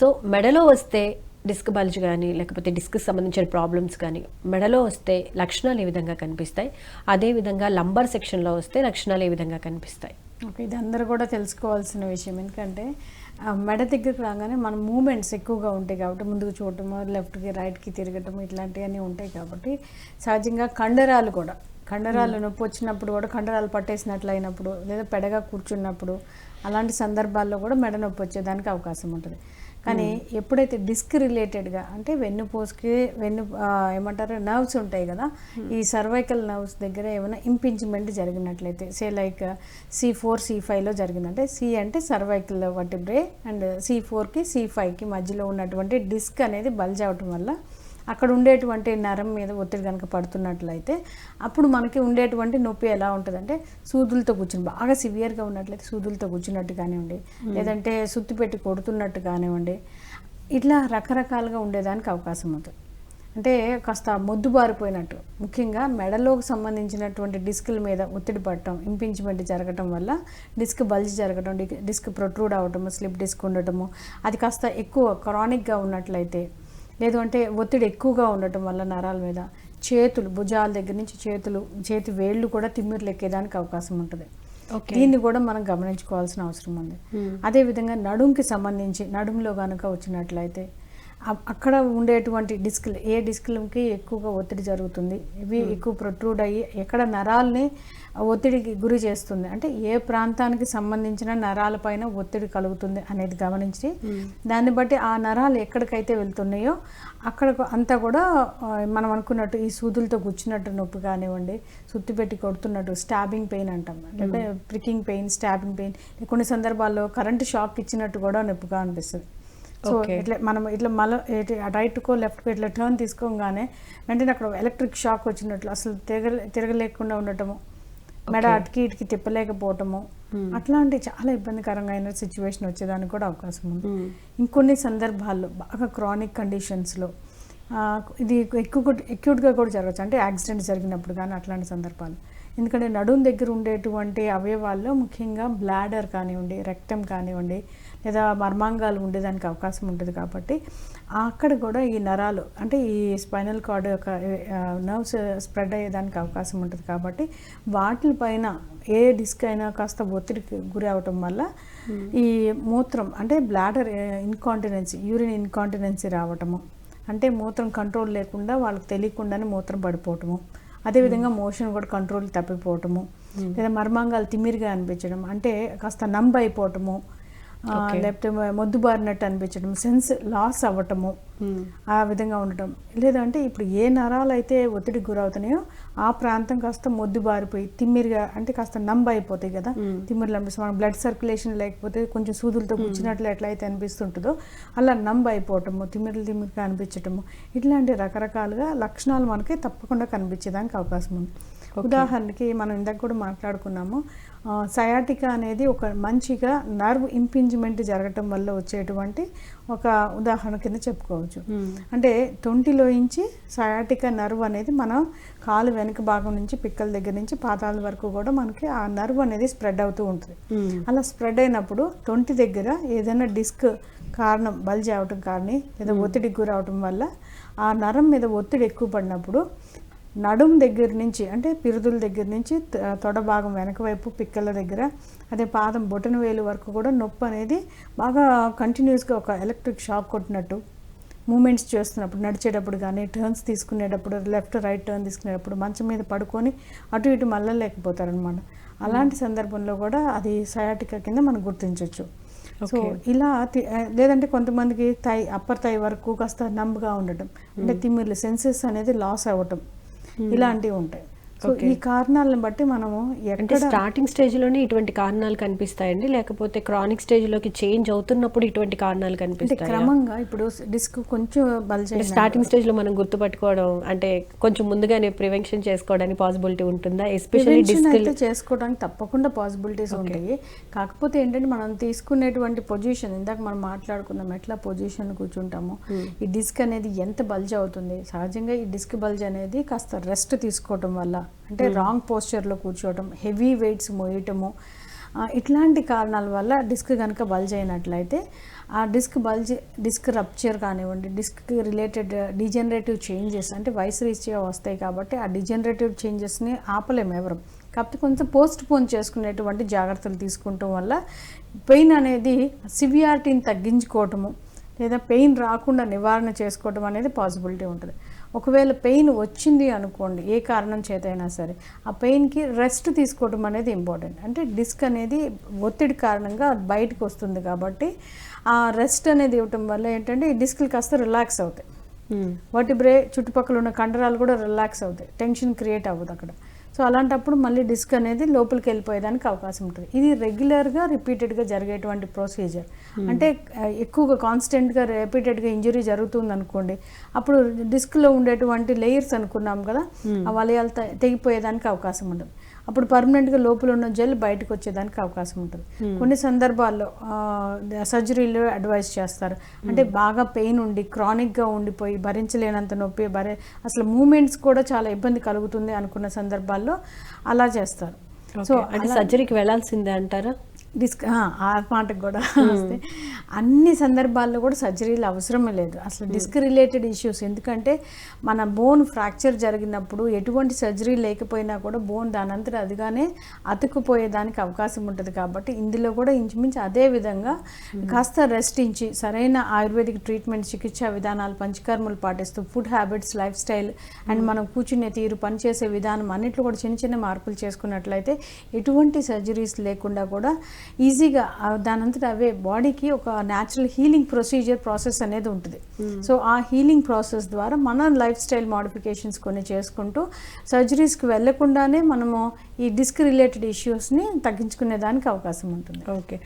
So మెడలో వస్తే disc bulge కానీ లేకపోతే డిస్క్ సంబంధించిన ప్రాబ్లమ్స్ కానీ మెడలో వస్తే లక్షణాలు ఏ విధంగా కనిపిస్తాయి? అదేవిధంగా లంబర్ సెక్షన్లో వస్తే లక్షణాలు ఏ విధంగా కనిపిస్తాయి? ఓకే ఇది అందరూ కూడా తెలుసుకోవాల్సిన విషయం. ఎందుకంటే మెడ దగ్గరికి రాగానే మన మూమెంట్స్ ఎక్కువగా ఉంటాయి కాబట్టి ముందుకు చూడటము లెఫ్ట్కి రైట్కి తిరగటము ఇట్లాంటివన్నీ ఉంటాయి కాబట్టి సహజంగా కండరాలు కూడా కండరాలు నొప్పి వచ్చినప్పుడు కూడా కండరాలు పట్టేసినట్లు అయినప్పుడు లేదా పెడగా కూర్చున్నప్పుడు అలాంటి సందర్భాల్లో కూడా మెడ నొప్పి వచ్చేదానికి అవకాశం ఉంటుంది. కానీ ఎప్పుడైతే డిస్క్ రిలేటెడ్గా అంటే వెన్నుపూసకి వెన్ను ఏమంటారు నర్వ్స్ ఉంటాయి కదా ఈ సర్వైకల్ నర్వ్స్ దగ్గర ఏమైనా impingement జరిగినట్లయితే say like C four C ఫైవ్లో జరిగిందంటే సి అంటే సర్వైకల్ వర్టిబ్రే అండ్ సి ఫోర్కి సి ఫైవ్కి మధ్యలో ఉన్నటువంటి డిస్క్ అనేది బల్జ్ అవటం వల్ల అక్కడ ఉండేటువంటి నరం మీద ఒత్తిడి కనుక పడుతున్నట్లయితే అప్పుడు మనకి ఉండేటువంటి నొప్పి ఎలా ఉంటుందంటే సూదులతో కూర్చుని బాగా సివియర్గా ఉన్నట్లయితే సూదులతో కూర్చున్నట్టు కానివ్వండి లేదంటే సుత్తి పెట్టి కొడుతున్నట్టు కానివ్వండి ఇట్లా రకరకాలుగా ఉండేదానికి అవకాశం ఉంటుంది అంటే కాస్త మొద్దుబారిపోయినట్టు ముఖ్యంగా మెడలోకి సంబంధించినటువంటి డిస్కుల మీద ఒత్తిడి పడటం ఇంపించ్మెంట్ జరగటం వల్ల డిస్క్ బల్జ్ జరగటం డిస్క్ ప్రొట్రూడ్ అవటము స్లిప్ డిస్క్ ఉండటము అది కాస్త ఎక్కువ క్రానిక్గా ఉన్నట్లయితే లేదు అంటే ఒత్తిడి ఎక్కువగా ఉండటం వల్ల నరాల మీద చేతులు భుజాల దగ్గర నుంచి చేతులు చేతి వేళ్ళు కూడా తిమ్మిర్లు ఎక్కేదానికి అవకాశం ఉంటుంది. దీన్ని కూడా మనం గమనించుకోవాల్సిన అవసరం ఉంది. అదేవిధంగా నడుంకి సంబంధించి నడుములో కనుక వచ్చినట్లయితే అక్కడ ఉండేటువంటి డిస్క్లు ఏ డిస్క్లకి ఎక్కువగా ఒత్తిడి జరుగుతుంది. ఇవి ఎక్కువ ప్రొట్రూడ్ అయ్యి ఎక్కడ నరాల్ని ఒత్తిడికి గురి చేస్తుంది. అంటే ఏ ప్రాంతానికి సంబంధించిన నరాలపైన ఒత్తిడి కలుగుతుంది అనేది గమనించి దాన్ని బట్టి ఆ నరాలు ఎక్కడికైతే వెళ్తున్నాయో అక్కడ అంతా కూడా మనం అనుకున్నట్టు ఈ సూదులతో గుచ్చినట్టు నొప్పి కానివ్వండి సుత్తి పెట్టి కొడుతున్నట్టు స్టాబింగ్ పెయిన్ అంటాం. లేకపోతే ప్రికింగ్ పెయిన్ స్టాబింగ్ పెయిన్ కొన్ని సందర్భాల్లో కరెంట్ షాక్ ఇచ్చినట్టు కూడా నొప్పిగా అనిపిస్తుంది సో. ఇట్లా మనం ఇట్లా మళ్ళీ రైట్కో లెఫ్ట్కో ఇట్లా టర్న్ తీసుకోగానే వెంటనే అక్కడ ఎలక్ట్రిక్ షాక్ వచ్చినట్లు అసలు తిరగ తిరగలేకుండా ఉండటము మెడ. అటుకి ఇటుకి తిప్పలేకపోవటము. అట్లాంటి చాలా ఇబ్బందికరంగా అయిన సిచ్యువేషన్ వచ్చేదానికి కూడా అవకాశం ఉంది. ఇంకొన్ని సందర్భాల్లో బాగా క్రానిక్ కండిషన్స్లో ఇది ఎక్కువ ఎక్యూట్గా కూడా జరగచ్చు. అంటే యాక్సిడెంట్ జరిగినప్పుడు కానీ అట్లాంటి సందర్భాలు ఎందుకంటే నడుం దగ్గర ఉండేటువంటి అవయవాల్లో ముఖ్యంగా బ్లాడర్ కానివ్వండి రెక్టం కానివ్వండి లేదా మర్మాంగాలు ఉండేదానికి అవకాశం ఉంటుంది కాబట్టి అక్కడ కూడా ఈ నరాలు అంటే ఈ స్పైనల్ కార్డ్ యొక్క నర్వ్స్ స్ప్రెడ్ అయ్యేదానికి అవకాశం ఉంటుంది కాబట్టి వాటిపైన ఏ డిస్క్ అయినా కాస్త ఒత్తిడికి గురి అవటం వల్ల ఈ మూత్రం అంటే బ్లాడర్ ఇన్కాంటినెన్సీ యూరిన్ ఇన్కాంటినెన్సీ రావటము అంటే మూత్రం కంట్రోల్ లేకుండా వాళ్ళకి తెలియకుండానే మూత్రం పడిపోవటము అదేవిధంగా మోషన్ కూడా కంట్రోల్ తప్పిపోవటము లేదా మర్మాంగాలు తిమ్మిరిగా అనిపించడం అంటే కాస్త నంబ్ అయిపోవటము. లేకపోతే మొద్దుబారినట్టు అనిపించడం సెన్స్ లాస్ అవ్వటము ఆ విధంగా ఉండటం. లేదంటే ఇప్పుడు ఏ నరాలు అయితే ఒత్తిడికి గురవుతున్నాయో ఆ ప్రాంతం కాస్త మొద్దుబారిపోయి తిమ్మిరిగా అంటే కాస్త నంబ్ అయిపోతాయి కదా. తిమ్మిరిలు అనిపిస్తుంది. మన బ్లడ్ సర్క్యులేషన్ లేకపోతే కొంచెం సూదులతో గుచ్చినట్లు ఎట్లయితే అనిపిస్తుంటుందో అలా నంబ్ అయిపోవటము తిమ్మిరిలు తిమ్మిరిగా అనిపించటము ఇట్లాంటి రకరకాలుగా లక్షణాలు మనకి తప్పకుండా కనిపించేదానికి అవకాశం ఉంది. ఉదాహరణకి మనం ఇందాక కూడా మాట్లాడుకున్నాము సయాటికా అనేది ఒక మంచిగా నర్వ్ ఇంపింజ్మెంట్ జరగటం వల్ల వచ్చేటువంటి ఒక ఉదాహరణ కింద చెప్పుకోవచ్చు. అంటే తొంటిలోంచి సయాటికా నర్వ్ అనేది మనం కాలు వెనుక భాగం నుంచి పిక్కల దగ్గర నుంచి పాదాల వరకు కూడా మనకి ఆ నర్వ్ అనేది స్ప్రెడ్ అవుతూ ఉంటుంది. అలా స్ప్రెడ్ అయినప్పుడు తొంటి దగ్గర ఏదైనా డిస్క్ కారణం బల్జ్ అవటం కానీ లేదా ఒత్తిడికి గురవటం వల్ల ఆ నరం మీద ఒత్తిడి ఎక్కువ పడినప్పుడు నడుం దగ్గర నుంచి అంటే పిరుదుల దగ్గర నుంచి తొడ భాగం వెనక వైపు పిక్కల దగ్గర అదే పాదం బొటన వేలు వరకు కూడా నొప్పి అనేది బాగా కంటిన్యూస్గా ఒక ఎలక్ట్రిక్ షాక్ కొట్టినట్టు మూమెంట్స్ చేస్తున్నప్పుడు నడిచేటప్పుడు కానీ టర్న్స్ తీసుకునేటప్పుడు లెఫ్ట్ రైట్ టర్న్ తీసుకునేటప్పుడు మంచం మీద పడుకొని అటు ఇటు మళ్ళలేకపోతారనమాట. అలాంటి సందర్భంలో కూడా అది సయాటికా కింద మనం గుర్తించవచ్చు సో. ఇలా లేదంటే కొంతమందికి తై అప్పర్ తై వరకు కాస్త నంబుగా ఉండటం అంటే తిమ్మిర్లు సెన్సెస్ అనేది లాస్ అవ్వటం ఇలాంటివి ఉంటాయి. సో. ఈ కారణాలను బట్టి మనము అంటే స్టార్టింగ్ స్టేజ్లోనే ఇటువంటి కారణాలు కనిపిస్తాయండి? లేకపోతే క్రానిక్ స్టేజ్లోకి చేంజ్ అవుతున్నప్పుడు ఇటువంటి కారణాలు కనిపిస్తాయి? క్రమంగా ఇప్పుడు డిస్క్ కొంచెం బల్జ్ స్టార్టింగ్ స్టేజ్లో మనం గుర్తుపట్టుకోవడం అంటే కొంచెం ముందుగానే ప్రివెన్షన్ చేసుకోవడానికి పాసిబిలిటీ ఉంటుందా? ఎస్పెషల్లీ డిస్క్ చేసుకోవడానికి తప్పకుండా పాసిబిలిటీస్ ఉంటాయి. కాకపోతే ఏంటంటే మనం తీసుకునేటువంటి పొజిషన్ ఇందాక మనం మాట్లాడుకున్నాం ఎట్లా పొజిషన్ కూర్చుంటాము ఈ డిస్క్ అనేది ఎంత బల్జ్ అవుతుంది? సహజంగా ఈ డిస్క్ బల్జ్ అనేది కాస్త రెస్ట్ తీసుకోవటం వల్ల అంటే రాంగ్ పోస్చర్లో కూర్చోవటం హెవీ వెయిట్స్ మోయటము ఇట్లాంటి కారణాల వల్ల డిస్క్ కనుక బల్జ్ అయినట్లయితే ఆ డిస్క్ బల్జ్ డిస్క్ రప్చర్ కానివ్వండి డిస్క్ రిలేటెడ్ డిజనరేటివ్ చేంజెస్ అంటే వయసు రీత్యా వస్తాయి కాబట్టి ఆ డిజనరేటివ్ చేంజెస్ని ఆపలేము ఎవరు. కాకపోతే కొంచెం పోస్ట్ పోన్ చేసుకునేటువంటి జాగ్రత్తలు తీసుకుంటాం వల్ల పెయిన్ అనేది సివియారిటీని తగ్గించుకోవటము లేదా పెయిన్ రాకుండా నివారణ చేసుకోవడం అనేది పాసిబిలిటీ ఉంటుంది. ఒకవేళ పెయిన్ వచ్చింది అనుకోండి ఏ కారణం చేతైనా సరే ఆ పెయిన్కి రెస్ట్ తీసుకోవడం అనేది ఇంపార్టెంట్. అంటే డిస్క్ అనేది ఒత్తిడి కారణంగా బయటకు వస్తుంది కాబట్టి ఆ రెస్ట్ అనేది ఇవ్వటం వల్ల ఏంటంటే ఈ డిస్క్లు కాస్త రిలాక్స్ అవుతాయి. వర్టిబ్రే చుట్టుపక్కల ఉన్న కండరాలు కూడా రిలాక్స్ అవుతాయి. టెన్షన్ క్రియేట్ అవ్వదు అక్కడ. సో అలాంటప్పుడు మళ్ళీ డిస్క్ అనేది లోపలికి వెళ్ళిపోయేదానికి అవకాశం ఉంటుంది. ఇది రెగ్యులర్గా రిపీటెడ్గా జరిగేటువంటి ప్రొసీజర్. అంటే ఆ, ఎక్కువగా కాన్స్టెంట్గా రిపీటెడ్గా ఇంజరీ జరుగుతుంది అనుకోండి అప్పుడు డిస్క్లో ఉండేటువంటి లేయర్స్ అనుకున్నాం కదా ఆ వలయాలు తెగిపోయేదానికి అవకాశం ఉండదు. అప్పుడు పర్మనెంట్గా లోపల ఉన్న జెల్ బయటకు వచ్చేదానికి అవకాశం ఉంటుంది. కొన్ని సందర్భాల్లో సర్జరీలు అడ్వైస్ చేస్తారు. అంటే బాగా పెయిన్ ఉండి క్రానిక్గా ఉండిపోయి భరించలేనంత నొప్పి భరే అసలు మూమెంట్స్ కూడా చాలా ఇబ్బంది కలుగుతుంది అనుకున్న సందర్భాల్లో అలా చేస్తారు. సో అంటే సర్జరీకి వెళ్ళాల్సిందే అంటారా? డిస్క్ ఆ, మాటకు కూడా వస్తే అన్ని సందర్భాల్లో కూడా సర్జరీలు అవసరమే లేదు. అసలు డిస్క్ రిలేటెడ్ ఇష్యూస్. ఎందుకంటే మన బోన్ ఫ్రాక్చర్ జరిగినప్పుడు ఎటువంటి సర్జరీ లేకపోయినా కూడా బోన్ దానంతట అదిగానే అతుక్కుపోయేదానికి అవకాశం ఉంటుంది కాబట్టి ఇందులో కూడా ఇంచుమించు అదే విధంగా కాస్త రెస్ట్ ఇచ్చి సరైన ఆయుర్వేదిక్ ట్రీట్మెంట్ చికిత్సా విధానాలు పంచకర్మలు పాటిస్తూ food habits life style and మనం కూర్చునే తీరు పనిచేసే విధానం అన్నిట్లో కూడా చిన్న చిన్న మార్పులు చేసుకున్నట్లయితే ఎటువంటి సర్జరీస్ లేకుండా కూడా ఈజీగా దానంతట అవే బాడీకి ఒక న్యాచురల్ హీలింగ్ ప్రొసీజర్ ప్రాసెస్ అనేది ఉంటుంది. సో ఆ హీలింగ్ ప్రాసెస్ ద్వారా మన లైఫ్ స్టైల్ మోడిఫికేషన్స్ కొన్ని చేసుకుంటూ సర్జరీస్కి వెళ్ళకుండానే మనము ఈ డిస్క్ రిలేటెడ్ ఇష్యూస్ని తగ్గించుకునే దానికి అవకాశం ఉంటుంది. ఓకే